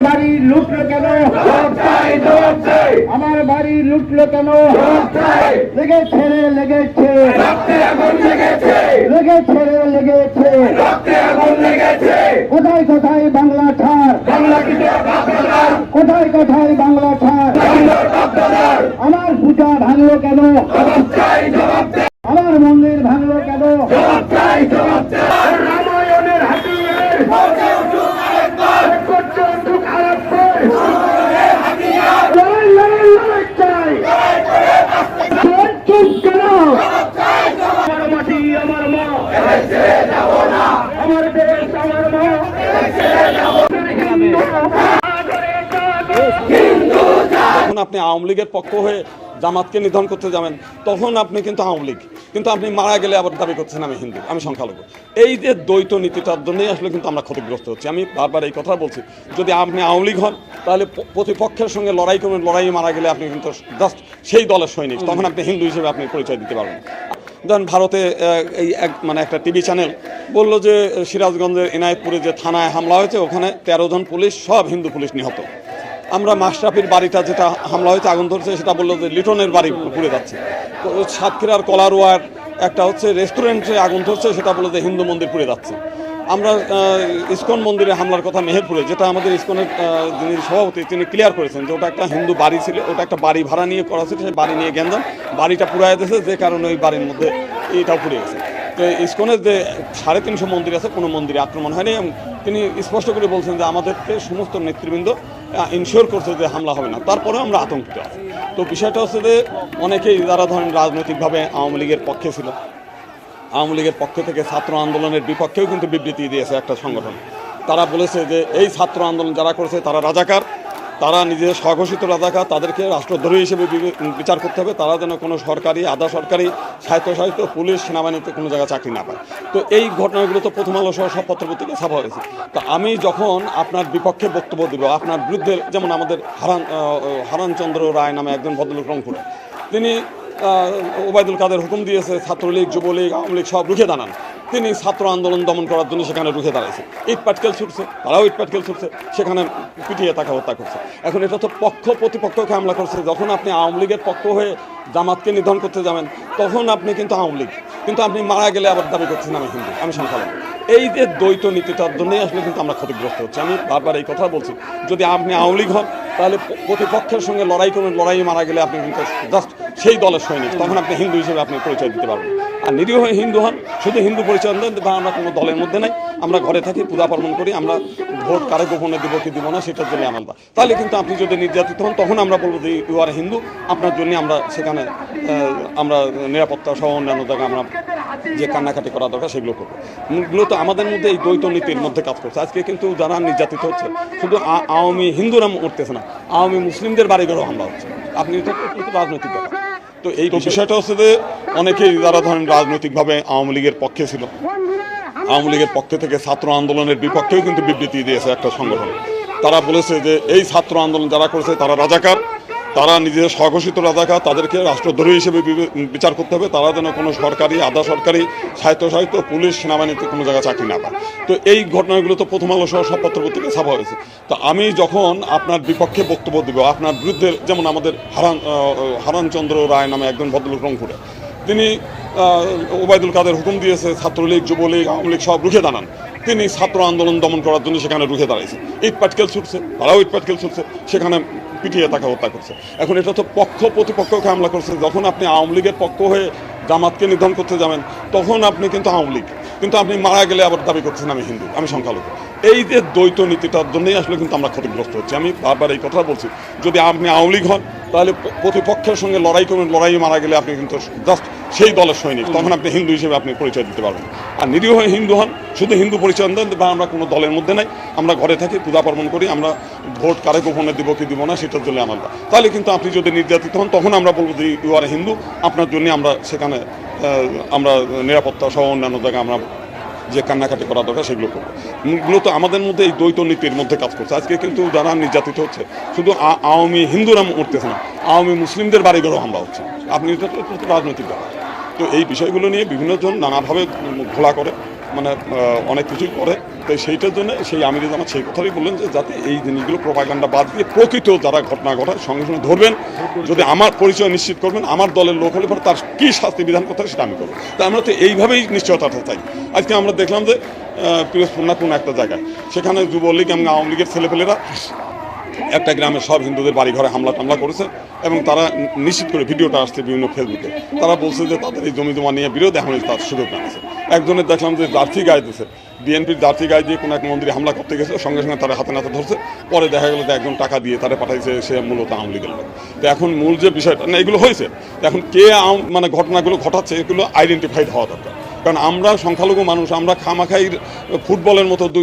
বাড়ি লুটলো কেন? আমার বাড়ি লুটলো কেন? লেগেছে রে লেগেছে। লেগেছে। রে লেগেছে। কোথায় কোথায় বাংলা ছাড়? কোথায় কোথায় বাংলা ছাড়? আমার পূজা ভাঙলো কেন আমার মন্দির ভাঙলো কেন রামায়ণের হাতিয়ার করছে উঠুক আরেকবার। লড়াই, লড়াই, লড়াই চাই। চুপ, চুপ কেন? আমার মাটি, আমার মা। আমার দেশ, আমার মা। আপনি আওয়ামী লীগের পক্ষ হয়ে জামাতকে নিধন করতে যাবেন, তখন আপনি কিন্তু আওয়ামী লীগ। কিন্তু আপনি মারা গেলে আবার দাবি করছেন আমি হিন্দু, আমি সংখ্যালঘু। এই যে দ্বৈত নীতিটার জন্যই আসলে কিন্তু আমরা ক্ষতিগ্রস্ত হচ্ছি। আমি বারবার এই কথা বলছি, যদি আপনি আওয়ামী লীগ হন, তাহলে প্রতিপক্ষের সঙ্গে লড়াই করবেন লড়াই মারা গেলে আপনি কিন্তু জাস্ট সেই দলের সৈনিক, তখন আপনি হিন্দু হিসেবে আপনি পরিচয় দিতে পারবেন। ধরেন ভারতে এই এক মানে একটা টিভি চ্যানেল বলল যে সিরাজগঞ্জের এনায়তপুরে যে থানায় হামলা হয়েছে, ওখানে তেরো জন পুলিশ, সব হিন্দু পুলিশ নিহত। আমরা মাশরাফির বাড়িটা যেটা হামলা হয়েছে, আগুন ধরছে, সেটা বলল যে লিটনের বাড়ি পুড়ে যাচ্ছে। সাতক্ষীরার কলারোয়ার একটা হচ্ছে রেস্টুরেন্টে আগুন ধরছে, সেটা বলল যে হিন্দু মন্দির পুড়ে যাচ্ছে। আমরা ইস্কন মন্দিরে হামলার কথা মেহেরপুরে, যেটা আমাদের ইস্কনের যিনি সভাপতি, তিনি ক্লিয়ার করেছেন যে ওটা একটা হিন্দু বাড়ি ছিল, ওটা একটা বাড়ি ভাড়া নিয়ে করা ছিল সেই বাড়ি নিয়ে গেঞ্জাম। বাড়িটা পুড়ায় দিয়েছে, যে কারণে ওই বাড়ির মধ্যে এটাও পুড়ে গেছে। তো ইস্কনের যে সাড়ে তিনশো মন্দির আছে, কোনো মন্দিরে আক্রমণ হয়নি এবং তিনি স্পষ্ট করে বলছেন যে আমাদেরকে সমস্ত নেতৃবৃন্দ ইনশিওর করছে যে হামলা হবে না। তারপরেও আমরা আতঙ্কিত আছি। তো বিষয়টা হচ্ছে যে, অনেকেই যারা ধরেন রাজনৈতিকভাবে আওয়ামী লীগের পক্ষে ছিল আওয়ামী লীগের পক্ষ থেকে ছাত্র আন্দোলনের বিপক্ষেও কিন্তু বিবৃতি দিয়েছে একটা সংগঠন। তারা বলেছে যে এই ছাত্র আন্দোলন যারা করেছে তারা রাজাকার, তারা নিজেদের স্বঘোষিত রাজাকার, তাদেরকে রাষ্ট্রদ্রোহী হিসেবে বিচার করতে হবে, তারা যেন কোনো সরকারি, আধা সরকারি, স্বায়ত্তশাসিত, পুলিশ, সেনাবাহিনীতে কোনো জায়গায় চাকরি না পায়। তো এই ঘটনাগুলো তো প্রথম আলো সহ সব পত্রপত্রিকায় ছাপা হয়েছে। তো আমি যখন আপনার বিপক্ষে বক্তব্য দেব, আপনার বিরুদ্ধে যেমন আমাদের হারান হারানচন্দ্র রায় নামে একজন ভদ্রলোক রংপুরে তিনি ওবায়দুল কাদের হুকুম দিয়েছে, ছাত্রলীগ, যুবলীগ, আওয়ামী লীগ সব রুখে দাঁড়ান। তিনি ছাত্র আন্দোলন দমন করার জন্য সেখানে রুখে দাঁড়াইছে। ইট পাটকেল ছুটছে, তারাও ইট পাটকেল ছুটছে, সেখানে পিটিয়ে তাকে হত্যা করছে। এখন এটা তো পক্ষ প্রতিপক্ষকে হামলা করছে। যখন আপনি আওয়ামী লীগের পক্ষ হয়ে জামাতকে নিধন করতে যাবেন, তখন আপনি কিন্তু আওয়ামী লীগ। কিন্তু আপনি মারা গেলে আবার দাবি করছেন আমি হিন্দু, আমি সংখ্যালঘু। এই যে দ্বৈত নীতিটার জন্যই আসলে কিন্তু আমরা ক্ষতিগ্রস্ত হচ্ছি। আমি বারবার এই কথা বলছি। যদি আপনি আওয়ামী লীগ হন, তাহলে প্রতিপক্ষের সঙ্গে লড়াই করবেন লড়াই মারা গেলে আপনি কিন্তু জাস্ট সেই দলের সৈনিক, তখন আপনি হিন্দু হিসেবে আপনি পরিচয় দিতে পারবেন। আর নিরীহ হিন্দু হন, শুধু হিন্দু পরিচয় দেন, বা আমরা কোনো দলের মধ্যে নাই। আমরা ঘরে থাকি, পূজা পার্বণ করি, আমরা ভোট কারে গোপনে দেবো, কি দিব না, সেটার জন্য আমরা। তাহলে কিন্তু আপনি যদি নির্যাতিত হন, তখন আমরা বলব যে ইউ আর হিন্দু, আপনার জন্য আমরা সেখানে আমরা নিরাপত্তা সহ অন্যান্য জায়গায় আমরা যে কান্নাকাটি করা দরকার, সেগুলো করব। মূলত আমাদের মধ্যে এই দ্বৈত নীতির মধ্যে কাজ করছে। আজকে কিন্তু যারা নির্যাতিত হচ্ছে, শুধু আওয়ামী হিন্দুরা উঠতেছে না, আওয়ামী মুসলিমদের বাড়িঘরেও হামলা হচ্ছে। আপনি এটা রাজনৈতিক ব্যাপার তো এই বিষয়টা হচ্ছে যে অনেকেই যারা ধরেন রাজনৈতিকভাবে আওয়ামী লীগের পক্ষে ছিল আওয়ামী লীগের পক্ষে থেকে ছাত্র আন্দোলনের বিপক্ষেও কিন্তু বিবৃতি দিয়েছে একটা সংগঠন। তারা বলেছে যে এই ছাত্র আন্দোলন যারা করেছে তারা রাজাকার তারা নিজেদের স্বঘোষিত রাজাকার তাদেরকে রাষ্ট্রদ্রোহী হিসেবে বিচার করতে হবে। তারা যেন কোনো সরকারি, আধা সরকারি স্বায়ত্তশাসিত পুলিশ, সেনাবাহিনীতে কোনো জায়গায় চাকরি না পায়। তো এই ঘটনাগুলো তো প্রথম আলো সহ সব পত্রপত্রিকায় ছাপা হয়েছে। তো আমি যখন আপনার বিপক্ষে বক্তব্য দেব, আপনার বিরুদ্ধে যেমন আমাদের হারান হারানচন্দ্র রায় নামে একজন ভদ্রলোক রংপুরে, তিনি ওবায়দুল কাদের হুকুম দিয়েছে, ছাত্রলীগ, যুবলীগ, আওয়ামী লীগ সব রুখে দাঁড়ান। তিনি ছাত্র আন্দোলন দমন করার জন্য সেখানে রুখে দাঁড়াইছে। ইট পাটকেল ছুটছে, তারাও ইট পাটকেল ছুটছে, সেখানে পিটিয়ে তাকে হত্যা করছে। এখন এটা তো পক্ষ প্রতিপক্ষকে হামলা করছে। যখন আপনি আওয়ামী লীগের পক্ষ হয়ে জামাতকে নিধন করতে যাবেন, তখন আপনি কিন্তু আওয়ামী লীগ। কিন্তু আপনি মারা গেলে আবার দাবি করছেন আমি হিন্দু, আমি সংখ্যালঘু। এই যে দ্বৈত নীতিটার জন্যই আসলে কিন্তু আমরা ক্ষতিগ্রস্ত হচ্ছি। আমি বারবার এই কথা বলছি। যদি আপনি আওয়ামী লীগ হন তাহলে প্রতিপক্ষের সঙ্গে লড়াই করবেন লড়াই মারা গেলে আপনি কিন্তু জাস্ট সেই দলের সৈনিক। তখন আপনি হিন্দু হিসেবে আপনি পরিচয় দিতে পারবেন। আর নিরীহ হিন্দু হন শুধু হিন্দু পরিচয় দেন বা আমরা কোনো দলের মধ্যে নাই। আমরা ঘরে থাকি পূজা পার্বণ করি আমরা ভোট কারে গোপনে দিব কি দিব না সেটার জন্য আমরা তাহলে কিন্তু আপনি যদি নির্যাতিত হন তখন আমরা বলব যে ইউ আর হিন্দু আপনার জন্য আমরা সেখানে আমরা নিরাপত্তা সহ অন্যান্য জায়গায় আমরা যে কান্নাকাটি করা দরকার সেগুলো করব। মূলত আমাদের মধ্যে এই দ্বৈত নীতির মধ্যে কাজ করছে। আজকে কিন্তু যারা নির্যাতিত হচ্ছে, শুধু আওয়ামী হিন্দুরা উঠতেছে না, আওয়ামী মুসলিমদের বাড়িঘরেও হামলা হচ্ছে। আপনি এটা রাজনৈতিক ব্যাপার। তো এই বিষয়গুলো নিয়ে বিভিন্ন জন নানাভাবে ঘোলা করে মানে অনেক কিছুই করে। তো সেইটার জন্য সেই আমির জামাত সেই কথাই বললেন যে যাতে এই জিনিসগুলো প্রপাগান্ডা বাদ দিয়ে প্রকৃত যারা ঘটনা ঘটায় সঙ্গে সঙ্গে ধরবেন যদি আমার পরিচয় নিশ্চিত করবেন আমার দলের লোক হলে পরে তার কী শাস্তি বিধান করতে হয় সেটা আমি করব। তা আমরা তো এইভাবেই নিশ্চয়তাটা চাই। আজকে আমরা দেখলাম যে আহ, পিরোজপুর না কোনো একটা জায়গায় সেখানে যুবলীগ এবং আওয়ামী লীগের ছেলেপেলেরা একটা গ্রামের সব হিন্দুদের বাড়ি ঘরে হামলা টামলা করেছে এবং তারা নিশ্চিত করে ভিডিওটা আসছে বিভিন্ন ফেসবুকে তারা বলছে যে তাদের এই জমি জমা নিয়ে বিরোধ এখন তার সুযোগ নিয়েছে একজনের দেখলাম যে জার্সি গায়ে দিয়েছে বিএনপির জার্সি গায়ে দিয়ে কোনো এক মন্দিরে হামলা করতে গেছে সঙ্গে সঙ্গে তারা হাতে নাতে ধরছে। পরে দেখা গেলো যে একজন টাকা দিয়ে তারা পাঠাইছে, সে মূলত আওয়ামী লীগের লোক। তো এখন মূল যে বিষয়টা, না, এগুলো হয়েছে। এখন কে মানে ঘটনাগুলো ঘটাচ্ছে, এগুলো আইডেন্টিফাইড হওয়া দরকার। কারণ আমরা সংখ্যালঘু মানুষ, আমরা খামাখাই ফুটবলের মতো দুই